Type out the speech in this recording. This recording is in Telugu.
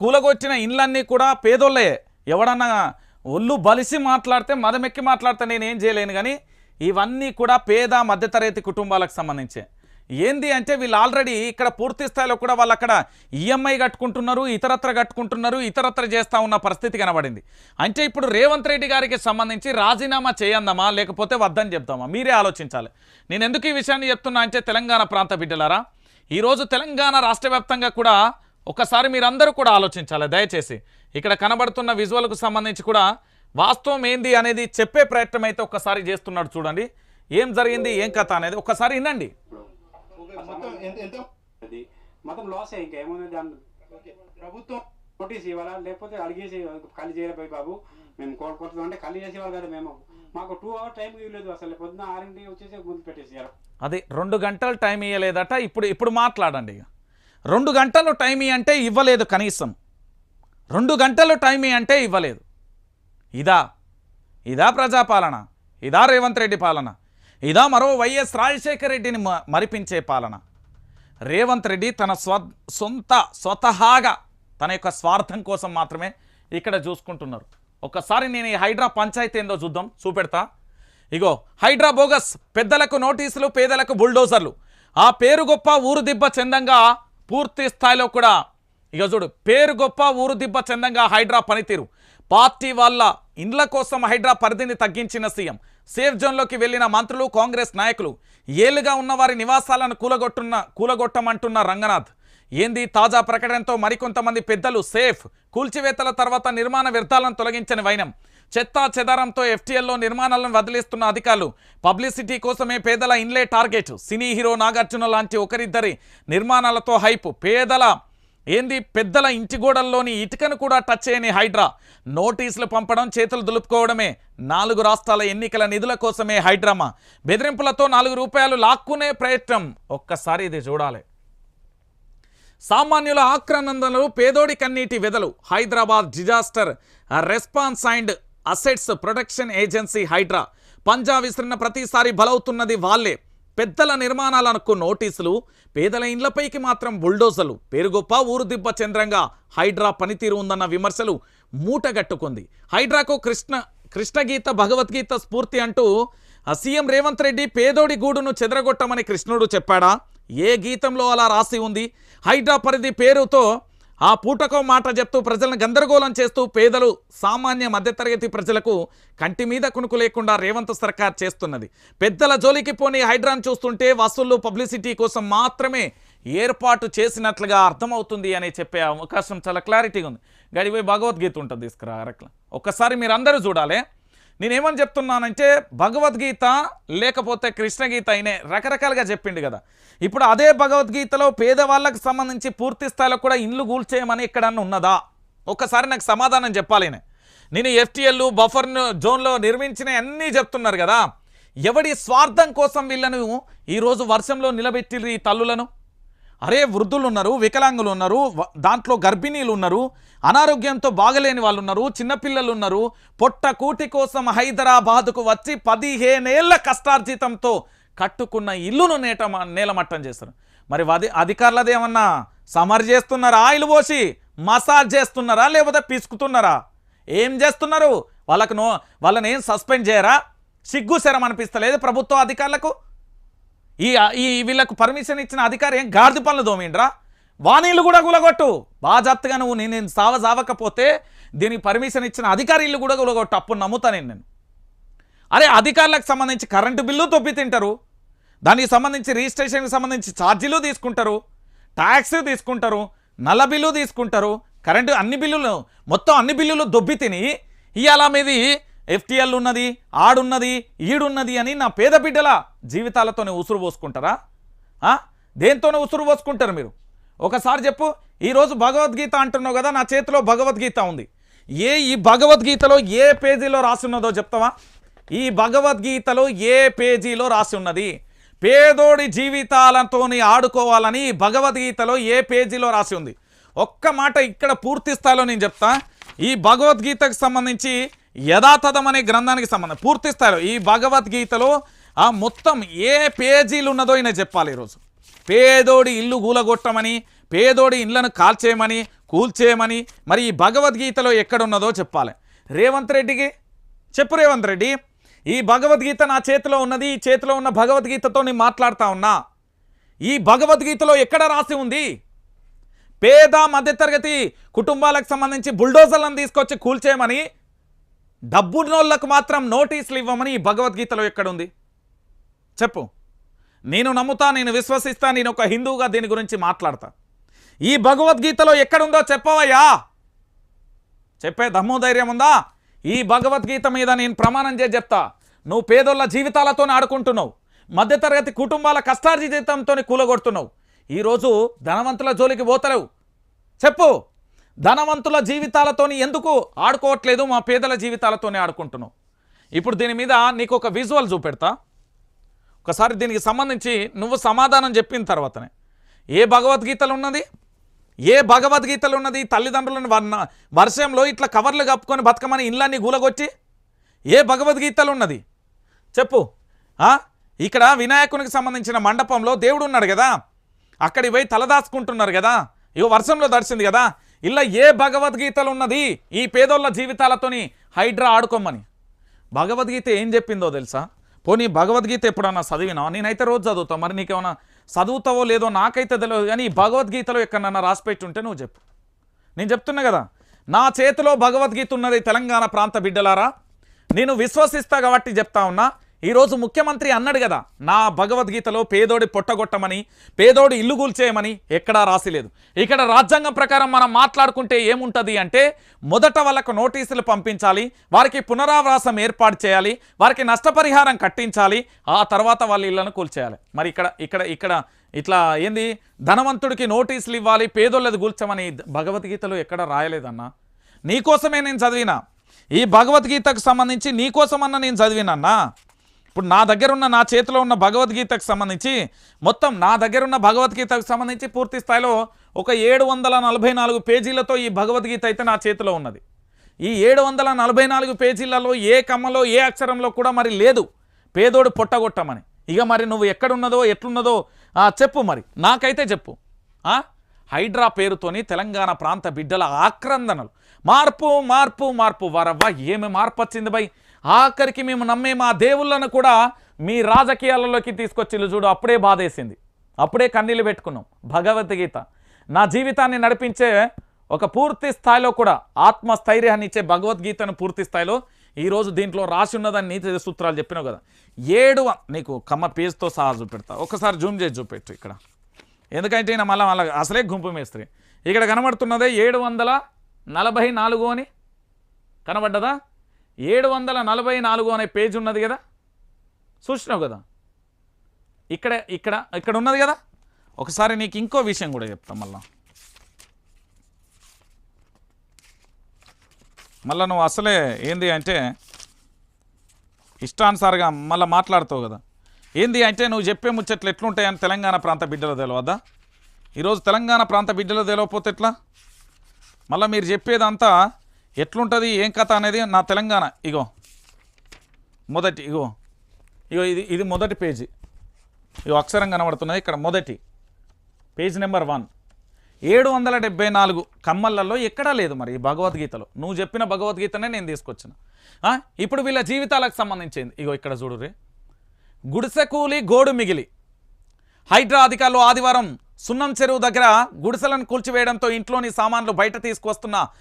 కూలగొచ్చిన ఇండ్లన్నీ కూడా పేదోళ్ళే. ఎవడన్నా ఒళ్ళు బలిసి మాట్లాడితే మదమెక్కి మాట్లాడితే నేనేం చేయలేను కానీ ఇవన్నీ కూడా పేద మధ్యతరగతి కుటుంబాలకు సంబంధించే. ఏంది అంటే వీళ్ళు ఆల్రెడీ ఇక్కడ పూర్తి స్థాయిలో కూడా వాళ్ళు అక్కడ ఈఎంఐ కట్టుకుంటున్నారు ఇతరత్ర కట్టుకుంటున్నారు ఇతరత్ర చేస్తూ ఉన్న పరిస్థితి కనబడింది. అంటే ఇప్పుడు రేవంత్ రెడ్డి గారికి సంబంధించి రాజీనామా చేయందామా లేకపోతే వద్దని చెప్తామా మీరే ఆలోచించాలి. నేను ఎందుకు ఈ విషయాన్ని చెప్తున్నా అంటే తెలంగాణ ప్రాంత బిడ్డలారా ఈరోజు తెలంగాణ రాష్ట్ర కూడా ఒకసారి మీరందరూ కూడా ఆలోచించాలి దయచేసి. ఇక్కడ కనబడుతున్న విజువల్కు సంబంధించి కూడా వాస్తవం ఏంది అనేది చెప్పే ప్రయత్నం అయితే ఒక్కసారి చేస్తున్నాడు చూడండి. ఏం జరిగింది ఏం కథ అనేది ఒక్కసారి వినండి. మొత్తం ఎంత ఎంత? అది మొత్తం లాస్ ఇంకా ఏముంది దాని? ఓకే. ప్రభుత్వం నోటీస్ ఇవ్వాలా? లేకపోతే అడిగేసి ఖాళీ బాబు. మేము కోరుకుంటున్నాం అంటే ఖాళీ చేసేవాళ్ళు కదా మేము. మాకు టూ అవర్ టైం ఇవ్వలేదు అసలు. పొద్దున ఆరింటికి వచ్చేసి ముందు పెట్టేసేయాలి. అది రెండు గంటలు టైం ఇవ్వలేదట ఇప్పుడు ఇప్పుడు మాట్లాడండి ఇక. రెండు గంటలు టైం అంటే ఇవ్వలేదు కనీసం. రెండు గంటలు టైం అంటే ఇవ్వలేదు. ఇదా ఇదా ప్రజాపాలన ఇదా రేవంత్ రెడ్డి పాలన ఇదా మరో వైఎస్ రాజశేఖర రెడ్డిని మ- మరిపించే పాలన. రేవంత్ రెడ్డి తన స్వ సొంత స్వతహాగా తన యొక్క స్వార్థం కోసం మాత్రమే ఇక్కడ చూసుకుంటున్నారు. ఒక్కసారి నేను ఈ హైడ్రా పంచాయతీ ఏందో చూద్దాం చూపెడతా. ఇగో హైడ్రా బోగస్ పెద్దలకు నోటీసులు పేదలకు బుల్డోజర్లు. ఆ పేరు గొప్ప ఊరు దిబ్బ చందంగా పూర్తి స్థాయిలో కూడా ఇక చూడు పేరు గొప్ప ఊరు దిబ్బ చందంగా హైడ్రా పనితీరు. పార్టీ వాళ్ళ ఇండ్ల కోసం హైడ్రా పరిధిని తగ్గించిన సీఎం. సేఫ్ జోన్లోకి వెళ్ళిన మంత్రులు కాంగ్రెస్ నాయకులు. ఏలుగా ఉన్న వారి నివాసాలను కూలగొట్టున్న కూలగొట్టమంటున్న రంగనాథ్. ఏంది తాజా ప్రకటనతో మరికొంతమంది పెద్దలు సేఫ్ కూల్చివేతల తర్వాత నిర్మాణ వ్యర్థాలను తొలగించని వైనం. చెత్తా చెదారంతో ఎఫ్టీఎల్లో నిర్మాణాలను వదిలిస్తున్న అధికారులు పబ్లిసిటీ కోసమే పేదల ఇన్లే టార్గెట్. సినీ హీరో నాగార్జున లాంటి ఒకరిద్దరి నిర్మాణాలతో హైప్. పేదల ఏంది పెద్దల ఇంటి గోడల్లోని ఇటుకను కూడా టచ్ చేయని హైడ్రా. నోటీసులు పంపడం చేతులు దులుపుకోవడమే నాలుగు రాష్ట్రాల ఎన్నికల నిధుల కోసమే హైడ్రామా. బెదిరింపులతో నాలుగు రూపాయలు లాక్కునే ప్రయత్నం. ఒక్కసారి ఇది చూడాలి. సామాన్యుల ఆక్రనందనలు పేదోడి కన్నీటి వెదలు. Hyderabad disaster response and assets protection agency Hydraa పంజా విసిరిన ప్రతిసారి బలవుతున్నది వాళ్ళే. పెద్దల నిర్మాణాలకు నోటీసులు పేదల ఇండ్లపైకి మాత్రం బుల్డోజర్లు. పేరుగొప్ప ఊరు దిబ్బ చంద్రంగా హైడ్రా పనితీరు ఉందన్న విమర్శలు మూటగట్టుకుంది. హైడ్రాకు కృష్ణ కృష్ణగీత భగవద్గీత స్ఫూర్తి అంటూ సీఎం రేవంత్ రెడ్డి పేదోడి గూడును చెదరగొట్టమని కృష్ణుడు చెప్పాడా? ఏ గీతంలో అలా రాసి ఉంది? హైడ్రా పరిధి పేరుతో ఆ పూటకో మాట చెప్తూ ప్రజలను గందరగోళం చేస్తూ పేదలు సామాన్య మధ్యతరగతి ప్రజలకు కంటి మీద కునుకు లేకుండా రేవంత్ సర్కార్ చేస్తున్నది. పెద్దల జోలికి పోని హైడ్రాన్ చూస్తుంటే వసూళ్ళు పబ్లిసిటీ కోసం మాత్రమే ఏర్పాటు చేసినట్లుగా అర్థమవుతుంది అని చెప్పే అవకాశం చాలా క్లారిటీగా ఉంది. గడిపోయి భగవద్గీత ఉంటుంది తీసుకురా అరట్లా ఒక్కసారి మీరు అందరూ చూడాలి. నేనేమని చెప్తున్నానంటే భగవద్గీత లేకపోతే కృష్ణగీత అయినే రకరకాలుగా చెప్పిండు కదా. ఇప్పుడు అదే భగవద్గీతలో పేదవాళ్ళకు సంబంధించి పూర్తి స్థాయిలో కూడా ఇండ్లు కూల్చేయమని ఎక్కడన్నా ఉన్నదా? ఒక్కసారి నాకు సమాధానం చెప్పాలి నేను ఎఫ్టీఎల్ బఫర్ జోన్లో నిర్మించిన అన్నీ చెప్తున్నారు కదా. ఎవడి స్వార్థం కోసం వీళ్ళను ఈరోజు వర్షంలో నిలబెట్టిర్రు ఈ తల్లులను? అరే వృద్ధులు ఉన్నారు వికలాంగులు ఉన్నారు దాంట్లో గర్భిణీలు ఉన్నారు అనారోగ్యంతో బాగలేని వాళ్ళు ఉన్నారు చిన్నపిల్లలు ఉన్నారు పొట్ట కూటి కోసం హైదరాబాదుకు వచ్చి పదిహేనేళ్ళ కష్టార్జితంతో కట్టుకున్న ఇల్లును నేట నేలమట్టం చేస్తారు. మరి అది అధికారులది ఏమన్నా సమర్ చేస్తున్నారా ఆయిల్ పోసి మసాజ్ చేస్తున్నారా లేకపోతే పిసుకుతున్నారా? ఏం చేస్తున్నారు? వాళ్ళకు నో వాళ్ళని ఏం సస్పెండ్ చేయరా? సిగ్గు శరం అనిపిస్తలేదు ప్రభుత్వ అధికారులకు? ఈ ఈ వీళ్ళకు పర్మిషన్ ఇచ్చిన అధికారి ఏం గాడిద పనులు దోమిండ్రా? వాణీళ్ళు కూడా గులగొట్టు. బాజాప్తగా నువ్వు నేను నేను సావ సావకపోతే దీనికి పర్మిషన్ ఇచ్చిన అధికారి ఇల్లు కూడా గులగొట్టు. అప్పుడు నమ్ముతాను నేను అరే అధికారులకు సంబంధించి కరెంటు బిల్లు తొప్పి తింటారు. దానికి సంబంధించి రిజిస్ట్రేషన్కి సంబంధించి ఛార్జీలు తీసుకుంటారు. ట్యాక్స్ తీసుకుంటారు. నల్ల బిల్లు తీసుకుంటారు. కరెంటు అన్ని బిల్లులు మొత్తం అన్ని బిల్లులు దొబ్బి తిని ఇవాళ మీది ఎఫ్టీఎల్ ఉన్నది ఆడున్నది ఈడున్నది అని నా పేద బిడ్డల జీవితాలతోనే ఉసురు పోసుకుంటారా? దేంతోనే ఉసురు పోసుకుంటారు మీరు. ఒకసారి చెప్పు ఈరోజు భగవద్గీత అంటున్నావు కదా నా చేతిలో భగవద్గీత ఉంది. ఏ ఈ భగవద్గీతలో ఏ పేజీలో రాసి ఉన్నదో చెప్తావా? ఈ భగవద్గీతలో ఏ పేజీలో రాసి ఉన్నది? పేదోడి జీవితాలతోని ఆడుకోవాలని భగవద్గీతలో ఏ పేజీలో రాసి ఉంది? ఒక్క మాట ఇక్కడ పూర్తి స్థాయిలో నేను చెప్తా. ఈ భగవద్గీతకు సంబంధించి యథాతథం అనే గ్రంథానికి సంబంధం పూర్తి స్థాయిలో ఈ భగవద్గీతలో ఆ మొత్తం ఏ పేజీలు ఉన్నదో ఈయన చెప్పాలి ఈరోజు. పేదోడి ఇల్లు గూలగొట్టమని పేదోడి ఇళ్ళను కాల్చేయమని కూల్చేయమని మరి ఈ భగవద్గీతలో ఎక్కడున్నదో చెప్పాలి. రేవంత్ రెడ్డికి చెప్పు రేవంత్ రెడ్డి ఈ భగవద్గీత నా చేతిలో ఉన్నది ఈ చేతిలో ఉన్న భగవద్గీతతో నేను మాట్లాడుతా ఉన్నా. ఈ భగవద్గీతలో ఎక్కడ రాసి ఉంది? పేద మధ్యతరగతి కుటుంబాలకు సంబంధించి బుల్డోజర్లను తీసుకొచ్చి కూల్చేయమని డబ్బున్నోళ్ళకు మాత్రం నోటీసులు ఇవ్వమని ఈ భగవద్గీతలో ఎక్కడుంది చెప్పు. నేను నమ్ముతా నేను విశ్వసిస్తా నేను ఒక హిందువుగా దీని గురించి మాట్లాడతా. ఈ భగవద్గీతలో ఎక్కడుందో చెప్పవయ్యా. చెప్పే దమ్మోధైర్యం ఉందా? ఈ భగవద్గీత మీద నేను ప్రమాణం చేసి చెప్తా. నువ్వు పేదోళ్ళ జీవితాలతో ఆడుకుంటున్నావు. మధ్యతరగతి కుటుంబాల కష్టార్జితంతో కూలగొడుతున్నావు. ఈరోజు ధనవంతుల జోలికి పోతలేవు. చెప్పు. ధనవంతుల జీవితాలతోని ఎందుకు ఆడుకోవట్లేదు మా పేదల జీవితాలతోనే ఆడుకుంటున్నావు? ఇప్పుడు దీని మీద నీకు ఒక విజువల్ చూపెడతా. ఒకసారి దీనికి సంబంధించి నువ్వు సమాధానం చెప్పిన తర్వాతనే. ఏ భగవద్గీతలు ఉన్నది? ఏ భగవద్గీతలు ఉన్నది? తల్లిదండ్రులను వర్ణ వర్షంలో ఇట్లా కవర్లు కప్పుకొని బతకమని ఇళ్ళన్నీ గూలగొచ్చి ఏ భగవద్గీతలు ఉన్నది? చెప్పు. ఇక్కడ వినాయకునికి సంబంధించిన మండపంలో దేవుడు ఉన్నాడు కదా అక్కడికి పోయి తలదాచుకుంటున్నారు కదా ఇగో వర్షంలో దర్శింది కదా ఇలా ఏ భగవద్గీతలు ఉన్నది? ఈ పేదోళ్ళ జీవితాలతోని హైడ్రా ఆడుకోమని. భగవద్గీత ఏం చెప్పిందో తెలుసా? పోనీ భగవద్గీత ఎప్పుడన్నా చదివినా నేనైతే రోజు చదువుతా. మరి నీకేమన్నా చదువుతావో లేదో నాకైతే తెలియదు. కానీ ఈ భగవద్గీతలో ఎక్కడన్నా రాసిపెట్టి ఉంటే నువ్వు చెప్పు. నేను చెప్తున్నా కదా నా చేతిలో భగవద్గీత ఉన్నది తెలంగాణ ప్రాంత బిడ్డలారా. నేను విశ్వసిస్తా కాబట్టి చెప్తా ఉన్నా. ఈరోజు ముఖ్యమంత్రి అన్నాడు కదా నా భగవద్గీతలో పేదోడి పొట్టగొట్టమని పేదోడి ఇల్లు కూల్చేయమని ఎక్కడా రాసిలేదు ఇక్కడ రాజ్యాంగం ప్రకారం మనం మాట్లాడుకుంటే ఏముంటుంది అంటే మొదట వాళ్ళకు నోటీసులు పంపించాలి వారికి పునరావాసం ఏర్పాటు చేయాలి వారికి నష్టపరిహారం కట్టించాలి ఆ తర్వాత వాళ్ళ ఇళ్ళను కూల్చేయాలి. మరి ఇక్కడ ఇక్కడ ఇక్కడ ఇట్లా ఏంది? ధనవంతుడికి నోటీసులు ఇవ్వాలి పేదోళ్ళది కూల్చమని భగవద్గీతలో ఎక్కడ రాయలేదన్నా? నీకోసమే నేను చదివినా? ఈ భగవద్గీతకు సంబంధించి నీకోసమన్నా నేను చదివినన్నా ఇప్పుడు నా దగ్గర ఉన్న నా చేతిలో ఉన్న భగవద్గీతకు సంబంధించి మొత్తం నా దగ్గర ఉన్న భగవద్గీతకు సంబంధించి పూర్తి స్థాయిలో ఒక ఏడు వందల నలభై నాలుగు పేజీలతో ఈ భగవద్గీత అయితే నా చేతిలో ఉన్నది. ఈ ఏడు వందల నలభై నాలుగు పేజీలలో ఏ కమ్మలో ఏ అక్షరంలో కూడా మరి లేదు. పేదోడు పొట్టగొట్టమని. ఇక మరి నువ్వు ఎక్కడున్నదో ఎట్లున్నదో చెప్పు మరి. నాకైతే చెప్పు. హైడ్రా పేరుతోని తెలంగాణ ప్రాంత బిడ్డల ఆక్రందనలు. మార్పు మార్పు మార్పు వరవ్వ ఏమి మార్పు వచ్చింది బై? ఆఖరికి మేము నమ్మే మా దేవుళ్ళను కూడా మీ రాజకీయాలలోకి తీసుకొచ్చిల్లు చూడు అప్పుడే బాధేసింది. అప్పుడే కన్నీళ్ళు పెట్టుకున్నాం. భగవద్గీత. నా జీవితాన్ని నడిపించే ఒక పూర్తి స్థాయిలో కూడా ఆత్మస్థైర్యాన్ని ఇచ్చే భగవద్గీతను పూర్తి స్థాయిలో ఈరోజు దీంట్లో రాసి ఉన్నదని నీతి సూత్రాలు చెప్పినావు కదా. ఏడు నీకు కమ్మ పేజ్తో సహా చూపెడతా. ఒకసారి జూమ్ చేసి చూపెట్టు ఇక్కడ. ఎందుకంటే ఈయన మళ్ళీ మళ్ళీ అసలే గుంపు మేస్త్రి. ఇక్కడ కనబడుతున్నదే ఏడు వందల నలభై నాలుగు అని. కనబడ్డదా? ఏడు వందల నలభై నాలుగు అనే పేజ్ ఉన్నది కదా? చూసినావు కదా? ఇక్కడ ఇక్కడ ఇక్కడ ఉన్నది కదా? ఒకసారి నీకు ఇంకో విషయం కూడా చెప్తాం మళ్ళా. మళ్ళీ నువ్వు అసలే ఏంది అంటే ఇష్టానుసారిగా మళ్ళీ మాట్లాడుతావు కదా? ఏంది అంటే నువ్వు చెప్పే ముచ్చట్లు ఎట్లుంటాయని తెలంగాణ ప్రాంత బిడ్డలు తెలియదా ఈరోజు తెలంగాణ ప్రాంత బిడ్డలు తెలియకపోతే ఎట్లా? మళ్ళీ మీరు చెప్పేదంతా ఎట్లుంటుంది? ఏం కథ అనేది నా తెలంగాణ. ఇగో. మొదటి ఇగో. ఇగో ఇది ఇది మొదటి పేజీ. ఇగో అక్షరం కనబడుతున్నది ఇక్కడ మొదటి. Page number one. ఏడు వందల డెబ్బై నాలుగు కమ్మలలో ఎక్కడా లేదు మరి ఈ భగవద్గీతలో. నువ్వు చెప్పిన భగవద్గీతనే నేను తీసుకొచ్చిన. ఇప్పుడు వీళ్ళ జీవితాలకు సంబంధించింది. ఇగో ఇక్కడ చూడు రే. గుడిసె కూలి గోడు మిగిలి. హైడ్రా అధికారులు ఆదివారం సున్నం చెరువు దగ్గర గుడిసెలను కూల్చివేయడంతో ఇంట్లోని సామాన్లు బయట తీసుకొస్తున్న